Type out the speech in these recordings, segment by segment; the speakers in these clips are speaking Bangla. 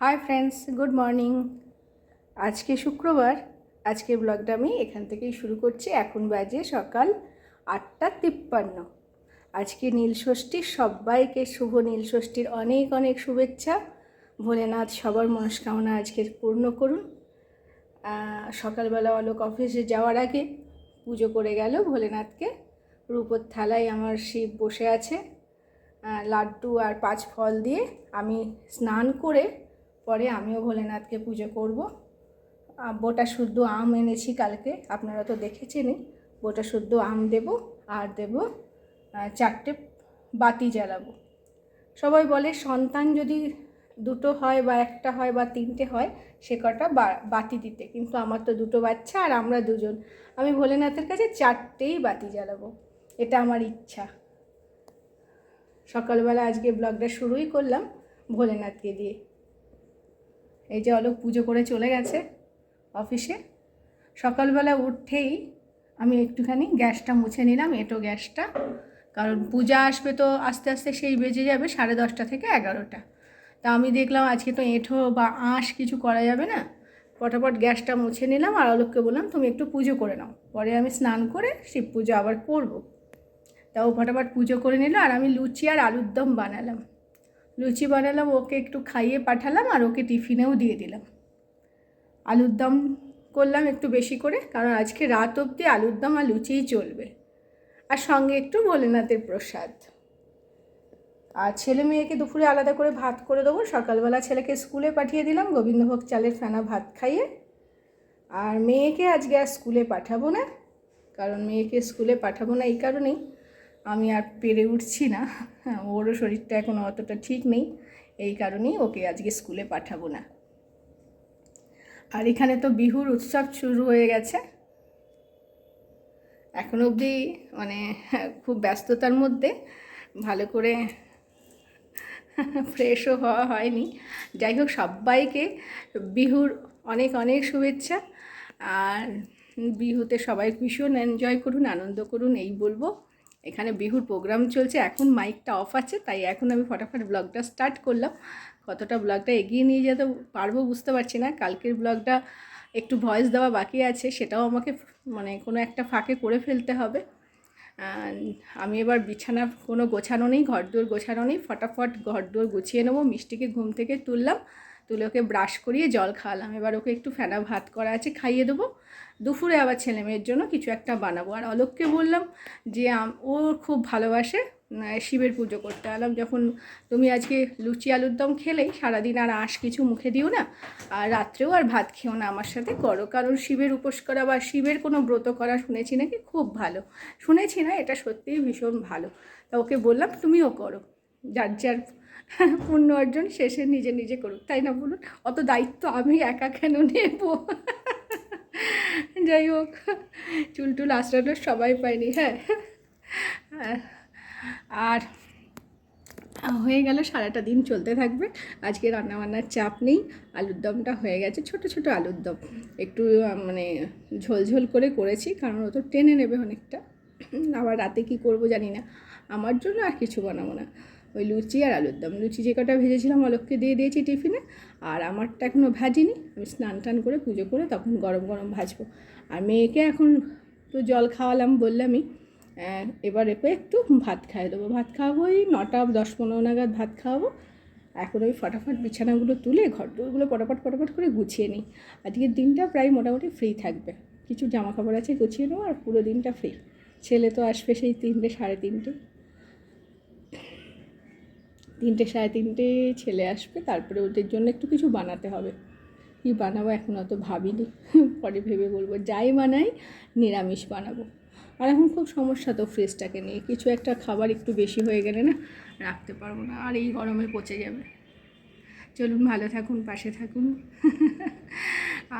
হাই ফ্রেন্ডস গুড মর্নিং আজকে শুক্রবার আজকে ব্লগটা আমি এখান থেকেই শুরু করছি। এখন বাজে সকাল আটটা তিপ্পান্ন। আজকে নীল ষষ্ঠীর সবাইকে শুভ নীল ষষ্ঠীর অনেক অনেক শুভেচ্ছা। ভোলেনাথ, সবার মনস্কামনা আজকে পূর্ণ করুন। সকালবেলা অলোক অফিসে যাওয়ার আগে পুজো করে গেল ভোলেনাথকে। রূপোর থালায় আমার শিব বসে আছে। লাড্ডু আর পাঁচ ফল দিয়ে আমি স্নান করে পরে আমিও ভোলেনাথকে পুজো করব। বোটা শুদ্ধ আম এনেছি কালকে, আপনারা তো দেখেছেনই। বোটা শুদ্ধ আম দেব, আর দেব চারটে বাতি জ্বালাবো। সবাই বলে সন্তান যদি দুটো হয় বা একটা হয় বা তিনটে হয়, সে কটা বাতি দিতে। কিন্তু আমার তো দুটো বাচ্চা আর আমরা দুজন। আমি ভোলেনাথের কাছে চারটেই বাতি জ্বালাবো। এটা আমার ইচ্ছা। সকালবেলা আজকে ব্লগটা শুরুই করলাম ভোলেনাথকে দিয়ে। এই যে অলোক পুজো করে চলে গেছে অফিসে। সকালবেলা উঠেই আমি একটুখানি গ্যাসটা মুছে নিলাম, এটো গ্যাসটা। কারণ পূজা আসবে তো আস্তে আস্তে সেই বেজে যাবে সাড়ে দশটা থেকে এগারোটা। তা আমি দেখলাম আজকে তো এঁঠো বা আঁশ কিছু করা যাবে না। পটাপট গ্যাসটা মুছে নিলাম আর অলোককে বললাম, তুমি একটু পুজো করে নাও। পরে আমি স্নান করে শিব পুজো আবার করব। তা ও ফটাফট পুজো করে নিল আর আমি লুচি আর আলুর দম বানালাম। লুচি বানালাম, ওকে একটু খাইয়ে পাঠালাম আর ওকে টিফিনেও দিয়ে দিলাম। আলুর দম করলাম একটু বেশি করে, কারণ আজকে রাত অবধি আলুর দম আর লুচিই চলবে। আর সঙ্গে একটু ভোলেনাথের প্রসাদ। আর ছেলে মেয়েকে দুপুরে আলাদা করে ভাত করে দেবো। সকালবেলা ছেলেকে স্কুলে পাঠিয়ে দিলাম, গোবিন্দভোগ চালের ফেনা ভাত খাইয়ে। আর মেয়েকে আজকে আর স্কুলে পাঠাবো না, কারণ মেয়েকে স্কুলে পাঠাবো না এই কারণেই। আমি আর পেরে উঠছি না। ওরও শরীরটা এখন অতটা ঠিক নেই। এই কারণেই ওকে আজকে স্কুলে পাঠাবো না। আর এখানে তো বিহুর উৎসব শুরু হয়ে গেছে। এখন অবধি মানে খুব ব্যস্ততার মধ্যে ভালো করে ফ্রেশও হওয়া হয়নি। যাই হোক, সবাইকে বিহুর অনেক অনেক শুভেচ্ছা। আর বিহুতে সবাই ভীষণ এনজয় করুন, আনন্দ করুন, এই বলব। এখানে বিহুর প্রোগ্রাম চলছে, এখন মাইকটা অফ আছে, তাই এখন আমি ফটাফট ব্লগটা স্টার্ট করলাম। কতটা ব্লগটা এগিয়ে নিয়ে যেতে পারব বুঝতে পারছি না, কালকের ব্লগটা একটু ভয়েস দেওয়া বাকি আছে, সেটাও আমাকে মানে কোনো একটা ফাঁকে করে ফেলতে হবে। আমি এবার বিছানা কোনো গোছানো নেই, ঘরদোর গোছানো নেই, ফটাফট ঘরদোর গুছিয়ে নেব, মিষ্টিকে ঘুম থেকে তুললাম। তুলে ওকে ব্রাশ করিয়ে জল খাওয়ালাম। এবার ওকে একটু ফেনা ভাত করা আছে, খাইয়ে দেবো। দুপুরে আবার ছেলে মেয়ের জন্য কিছু একটা বানাবো। আর অলোককে বললাম যে ও খুব ভালোবাসে শিবের পুজো করতে। আলাম যখন তুমি আজকে লুচি আলুর দম খেলেই সারাদিন আর আঁশ কিছু মুখে দিও না, আর রাত্রেও আর ভাত খেও না আমার সাথে করো। কারণ শিবের উপোস করা বা শিবের কোনো ব্রত করা শুনেছি নাকি খুব ভালো। শুনেছি না, এটা সত্যিই ভীষণ ভালো। তা ওকে বললাম, তুমিও করো। যার যার পুণ্য অর্জন শেষে নিজে নিজে করুক, তাই না বলুন? অত দায়িত্ব আমি একা কেন নেব? যাই হোক, চুল টুল আশ্রানোর সবাই পায়নি হ্যাঁ। আর হয়ে গেল সারাটা দিন চলতে থাকবে, আজকে রান্নাবান্নার চাপ নেই, আলুর দমটা হয়ে গেছে, ছোট ছোট আলুর দম। একটু মানে ঝোলঝোল করে করেছি, কারণ ও তো টেনে নেবে অনেকটা। আবার রাতে কি করব জানি না, আমার জন্য আর কিছু বানাবো না। ওই লুচি আর আলুর দম। লুচি যে কটা ভেজেছিলাম অলোককে দিয়ে দিয়েছি টিফিনে। আর আমারটা এখনও ভাজিনি। আমি স্নান টান করে পুজো করে তখন গরম গরম ভাজবো। আর মেয়েকে এখন তো জল খাওয়ালাম বললামই এবার এরপর একটু ভাত খাইয়ে দেবো। ভাত খাওয়াবো ওই নটা, দশ পনেরো নাগাদ ভাত খাওয়াবো। এখন ওই ফটাফট বিছানাগুলো তুলে ঘর দোরগুলো পটাপট পটাপট করে গুছিয়ে নিই। আজকের দিনটা প্রায় মোটামুটি ফ্রি থাকবে। কিছু জামা কাপড় আছে গুছিয়ে নেব আর পুরো দিনটা ফ্রি ছেলে তো আসবে সেই তিনটে, সাড়ে তিনটে। তিনটে, সাড়ে তিনটে ছেলে আসবে, তারপরে ওদের জন্য একটু কিছু বানাতে হবে। কী বানাবো এখন অত ভাবিনি। পরে ভেবে বলব, যাই বানাই, নিরামিষ বানাবো। আর এখন খুব সমস্যা তো ফ্রিজটাকে নিয়ে। কিছু একটা খাবার একটু বেশি হয়ে গেলে না রাখতে পারব না, আর এই গরমে পচে যাবে। চলুন, ভালো থাকুন, পাশে থাকুন।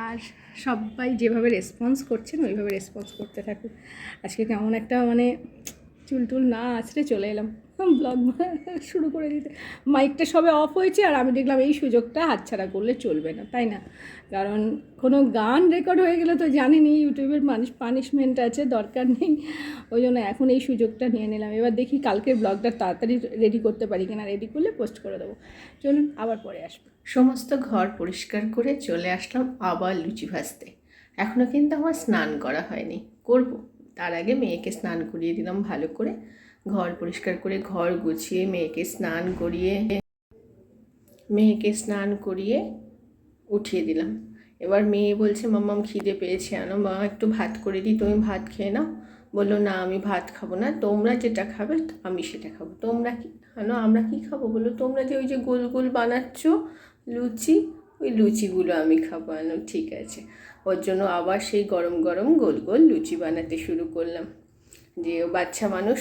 আর সবাই যেভাবে রেসপন্স করছেন, ওইভাবে রেসপন্স করতে থাকুন। আজকে কেমন একটা মানে চুল টুল না আছড়ে চলে এলাম। ব্লগ শুরু করে দিতে। মাইকটা সবে অফ হয়েছে আর আমি দেখলাম এই সুযোগটা হাতছাড়া করলে চলবে না, তাই না? কারণ কোনো গান রেকর্ড হয়ে গেলে তো জানেনি ইউটিউবের মানুষ পানিশমেন্ট আছে, দরকার নেই। ওই জন্য এখন এই সুযোগটা নিয়ে নিলাম। এবার দেখি কালকের ব্লগটা তাড়াতাড়ি রেডি করতে পারি কিনা রেডি করলে পোস্ট করে দেবো। চলুন আবার পরে আসব। সমস্ত ঘর পরিষ্কার করে চলে আসলাম আবার লুচি ভাজতে। এখনও কিন্তু আমার স্নান করা হয়নি। করব। তার আগে মেয়েকে স্নান করিয়ে দিলাম ভালো করে। ঘর পরিষ্কার করে ঘর গুছিয়ে মেয়েকে স্নান করিয়ে, মেয়েকে স্নান করিয়ে উঠিয়ে দিলাম। এবার মেয়ে বলছে, মাম্মাম, খিদে পেয়েছে, আনো, মা, একটু ভাত করে দিই, তুমি ভাত খেয়ে নাও। বলল, না, আমি ভাত খাব না, তোমরা যেটা খাবে, আমি সেটা খাব। তোমরা কি আনো, আমরা কি খাব? বলল, তোমরা যে ওই যে গোল গোল বানাচ্ছ লুচি, ওই লুচিগুলো আমি খাব। আনো, ঠিক আছে। ওর জন্য আবার সেই গরম গরম গোল গোল লুচি বানাতে শুরু করলাম। যে বাচ্চা মানুষ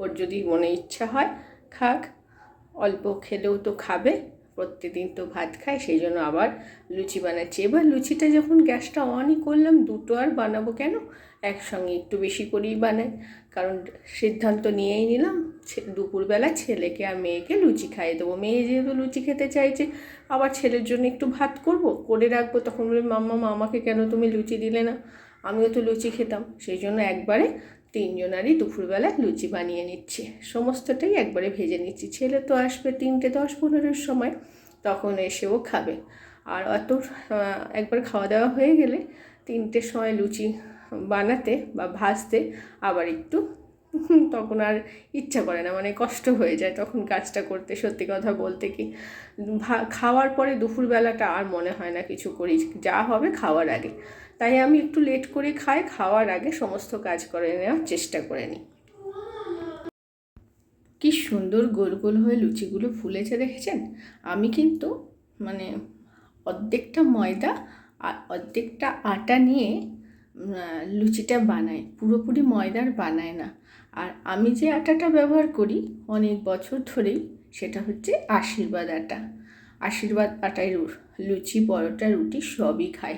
ওর যদি মনে ইচ্ছা হয়, খাক। অল্প খেলেও তো খাবে, প্রত্যেকদিন তো ভাত খায়, সেই জন্য আবার লুচি বানাচ্ছি। এবার লুচিটা যখন গ্যাসটা অনই করলাম, দুটো আর বানাবো কেন? একসঙ্গে একটু বেশি করেই বানাই। কারণ সিদ্ধান্ত নিয়েই নিলাম দুপুরবেলা ছেলেকে আর মেয়েকে লুচি খাইয়ে দেবো। মেয়ে যেহেতু লুচি খেতে চাইছে, আবার ছেলের জন্য একটু ভাত করব, করে রাখব। তখন বলে, মাম্মা আমাকে কেন তুমি লুচি দিলে না? আমিও তো লুচি খেতাম। সেই জন্য একবারে তিনজনারই দুপুরবেলা লুচি বানিয়ে নিচ্ছি। সমস্তটাই একবারে ভেজে নিচ্ছি। ছেলে তো আসবে তিনটে দশ পনেরোর সময়, তখন এসেও খাবে। আর অত একবার খাওয়া দাওয়া হয়ে গেলে তিনটের সময় লুচি বানাতে বা ভাজতে আবার একটু, তখন আর ইচ্ছা করে না। মানে কষ্ট হয়ে যায় তখন কাজটা করতে। সত্যি কথা বলতে কি খাওয়ার পরে দুপুরবেলাটা আর মনে হয় না কিছু করি। যা হবে খাওয়ার আগে। তাই আমি একটু লেট করে খাই, খাওয়ার আগে সমস্ত কাজ করে নেওয়ার চেষ্টা করে নিই। কি সুন্দর গোল গোল হয়ে লুচিগুলো ফুলেছে, দেখেছেন? আমি কিন্তু মানে অর্ধেকটা ময়দা আর অর্ধেকটা আটা নিয়ে লুচিটা বানাই, পুরোপুরি ময়দার বানায় না। আর আমি যে আটাটা ব্যবহার করি অনেক বছর ধরেই, সেটা হচ্ছে আশীর্বাদ আটা। আশীর্বাদ আটায় লুচি, পরোটা, রুটি সবই খাই।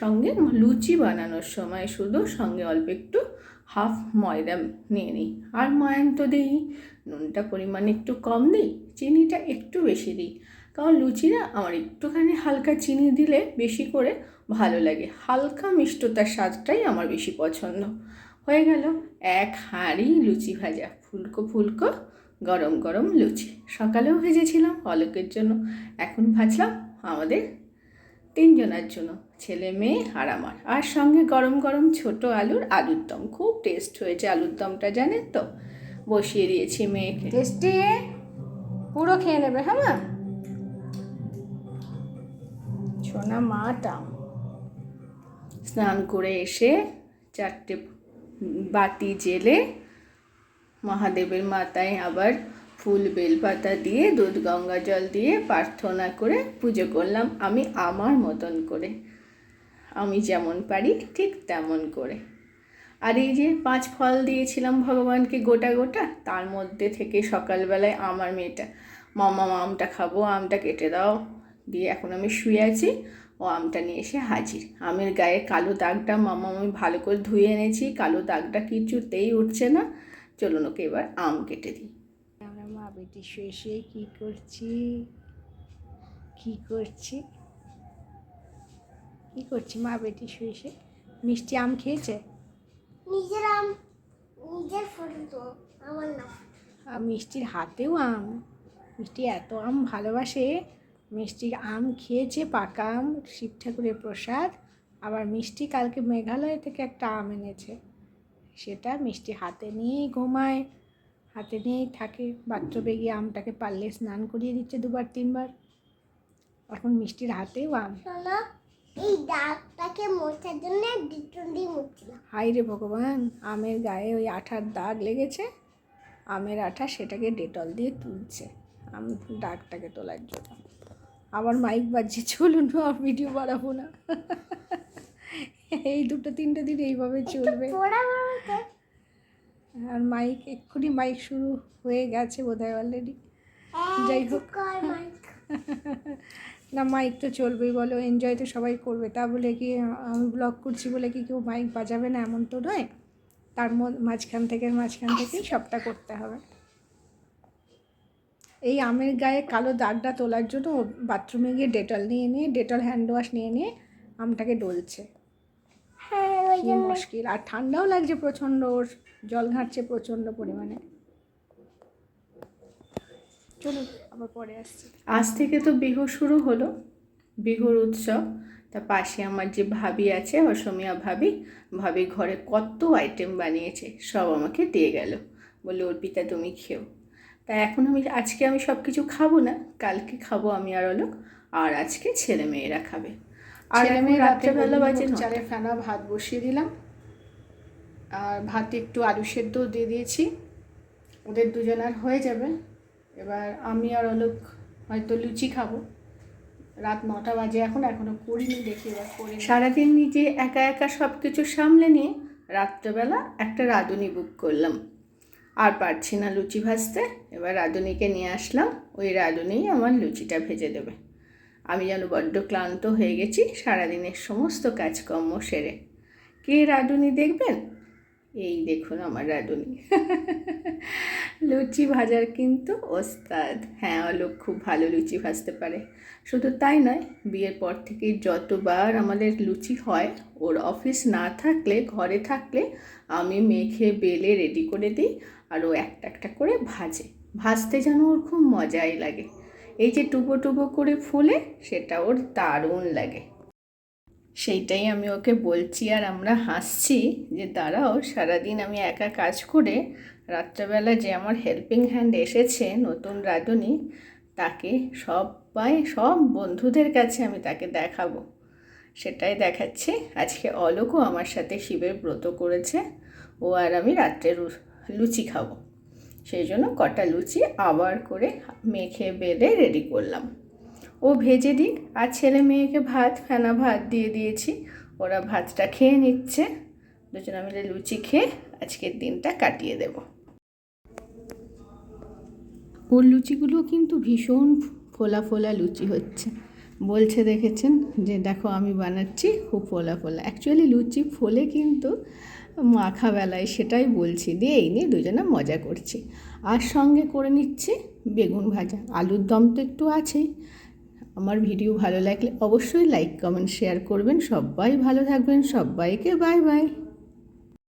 সঙ্গে লুচি বানানোর সময় শুধু সঙ্গে অল্প একটু হাফ ময়দা নিয়ে নিই। আর ময়ান তো দিই, নুনটা পরিমাণ একটু কম দিই, চিনিটা একটু বেশি দিই। কারণ লুচিরা আমার একটুখানি হালকা চিনি দিলে বেশি করে ভালো লাগে। হালকা মিষ্টতার স্বাদটাই আমার বেশি পছন্দ। হয়ে গেল এক হাঁড়ি লুচি ভাজা। ফুলকো ফুলকো, গরম গরম লুচি। সকালেও ভেজেছিলাম, অলোকের জন্য। এখন ভাজলাম আমাদের তিনজনের জন্য। ছেলে মেয়ে আর আমার। আর সঙ্গে গরম গরম ছোট আলুর আলুর দম। খুব টেস্ট হয়েছে আলুর দমটা জানেন তো? বসিয়ে দিয়েছি মেয়েকে। টেস্টি? পুরো খেয়ে নেবে হ্যাঁ মা? সোনা মাটা স্নান করে এসে চারটে বাতি জেলে মহাদেবের মাথায় আবার ফুল বেলপাতা দিয়ে দুধ গঙ্গা জল দিয়ে প্রার্থনা করে পুজো করলাম আমি আমার মতন করে। আমি যেমন পারি ঠিক তেমন করে। আর এই যে পাঁচ ফল দিয়েছিলাম ভগবানকে গোটা গোটা, তার মধ্যে থেকে সকালবেলায় আমার মেয়েটা মামা আমটা খাব, আমটা কেটে দাও, দিয়ে এখন আমি শুয়ে আছি, ও আমটা নিয়ে এসে হাজির। আমের গায়ে কালো দাগটা মামা আমি ভালো করে ধুয়ে এনেছি, কালো দাগটা কিছুতেই উঠছে না। চলুন ওকে এবার আম কেটে দিই। আমরা মা বেটি শুয়ে শুয়ে কী করছি? কী করছি? কী করছি মা বেটি শুয়ে শুয়ে? মিষ্টি আম খেয়েছে? নিজের আম নিজের ফটো আমার না আর মিষ্টির হাতেও আম। মিষ্টি এত আম ভালোবাসে। মিষ্টি আম খেয়েছে পাকা আম শিব ঠাকুরের প্রসাদ। আবার মিষ্টি কালকে মেঘালয় থেকে একটা আম এনেছে। সেটা মিষ্টি হাতে নিয়েই ঘুমায়। হাতে নিয়েই থাকে। বাথরুমে গিয়ে আমটাকে পারলে স্নান করিয়ে দিচ্ছে দুবার তিনবার। এখন মিষ্টির হাতেও আম। এই দাগটাকে মোছার জন্য ডিটল দিয়ে মুছছিলাম হাই রে ভগবান আমের গায়ে ওই আঠার দাগ লেগেছে? আমের আঠা সেটাকে ডেটল দিয়ে তুলছে আম দাগটাকে তোলার জন্য। আবার মাইক বাজছে চলুন আর ভিডিও বাড়াবো না। এই দুটো তিনটে দিন এইভাবে চলবে। আর মাইক এক্ষুনি মাইক শুরু হয়ে গেছে বোধহয় অলরেডি যাই হোক। না মাইক তো চলবেই বলো এনজয় তো সবাই করবে। তা বলে কি আমি ব্লগ করছি বলে কি কেউ মাইক বাজাবে না এমন তো নয়? তার মাঝখান থেকে মাঝখান থেকেই সবটা করতে হবে। এই আমের গায়ে কালো দাগটা তোলার জন্য বাথরুমে গিয়ে ডেটল নিয়ে নিয়ে ডেটল হ্যান্ড ওয়াশ নিয়ে নিয়ে আমটাকে ডলছে। হ্যাঁ মুশকিল। আর ঠান্ডাও লাগছে প্রচণ্ড ওর জল ঘাঁটছে প্রচণ্ড পরিমাণে। চলুন আবার পরে আসছি। আজ থেকে তো বিহু শুরু হলো বিহুর উৎসব। তা পাশে আমার যে ভাবি আছে অসমিয়া ভাবি ভাবি ঘরে কত আইটেম বানিয়েছে সব আমাকে দিয়ে গেল। বলল অর্পিতা তুমি খেও। তা এখন আমি আজকে আমি সব কিছু খাব না কালকে খাব আমি আর অলোক আর আজকে ছেলে মেয়েরা খাবে। আর আমি রাত্রে রাত্রেবেলা বাজে। চালের ফেনা ভাত বসিয়ে দিলাম। আর ভাতে একটু আলু সেদ্ধ দিয়ে দিয়েছি। ওদের দুজনার হয়ে যাবে। এবার আমি আর অলোক হয়তো লুচি খাব। রাত নটা বাজে, এখন এখনও করিনি দেখি এবার করে সারাদিন নিজে একা একা সব কিছু সামলে নিয়ে রাত্রেবেলা একটা রাঁধুনি বুক করলাম। আর পারছি না লুচি ভাজতে, এবার রাঁধুনিকে নিয়ে আসলাম। ওই রাঁধুনি আমার লুচিটা ভেজে দেবে। আমি যেন বড্ড ক্লান্ত হয়ে গেছি সারাদিনের সমস্ত কাজকর্ম সেরে। কে রাঁধুনি দেখবেন? এই দেখুন আমার রাঁধুনি। লুচি ভাজার কিন্তু ওস্তাদ। হ্যাঁ অলোক খুব ভালো লুচি ভাজতে পারে। শুধু তাই নয়, বিয়ের পর থেকে যতবার আমাদের লুচি হয়, ওর অফিস না থাকলে, ঘরে থাকলে আমি মেখে, বেলে, রেডি করে দিই আর ও একটা একটা করে ভাজে। ভাজতে যেন ওর খুব মজাই লাগে। এই যে টুবো টুবো করে ফুলে, সেটা ওর দারুণ লাগে। সেইটাই আমি ওকে বলছি আর আমরা হাসছি যে দাঁড়াও, সারাদিন আমি একা কাজ করে রাত্রেবেলা যে আমার হেল্পিং হ্যান্ড এসেছে নতুন রাঁধুনি, তাকে সবাই, সব বন্ধুদের কাছে আমি তাকে দেখাবো। সেটাই দেখাচ্ছি। আজকে অলোকও আমার সাথে শিবের ব্রত করেছে। ও আর আমি রাত্রে লুচি খাব। সেই জন্য কটা লুচি আবার করে মেখে বেলে রেডি করলাম। ও ভেজে দিক, আর ছেলে মেয়েকে ভাত ফেনা ভাত দিয়ে দিয়েছি। ওরা ভাতটা খেয়ে নিচ্ছে। দুজনে মিলে লুচি খেয়ে আজকের দিনটা কাটিয়ে দেব। ওর লুচিগুলো কিন্তু ভীষণ ফোলা ফোলা লুচি হচ্ছে। বলছে দেখেছেন যে, দেখো, আমি বানাচ্ছি খুব ফোলা ফোলা। অ্যাকচুয়ালি লুচি ফোলে কিন্তু মাখা বেলায় সেটাই বলছি। দিয়ে এই নিয়ে দুজনে মজা করছি। আর সঙ্গে করে নিচ্ছি বেগুন ভাজা। আলুর দম তো একটু আছেই। আমার ভিডিও ভালো লাগলে অবশ্যই লাইক, কমেন্ট, শেয়ার করবেন। সবাই ভালো থাকবেন। সবাইকে বাই বাই।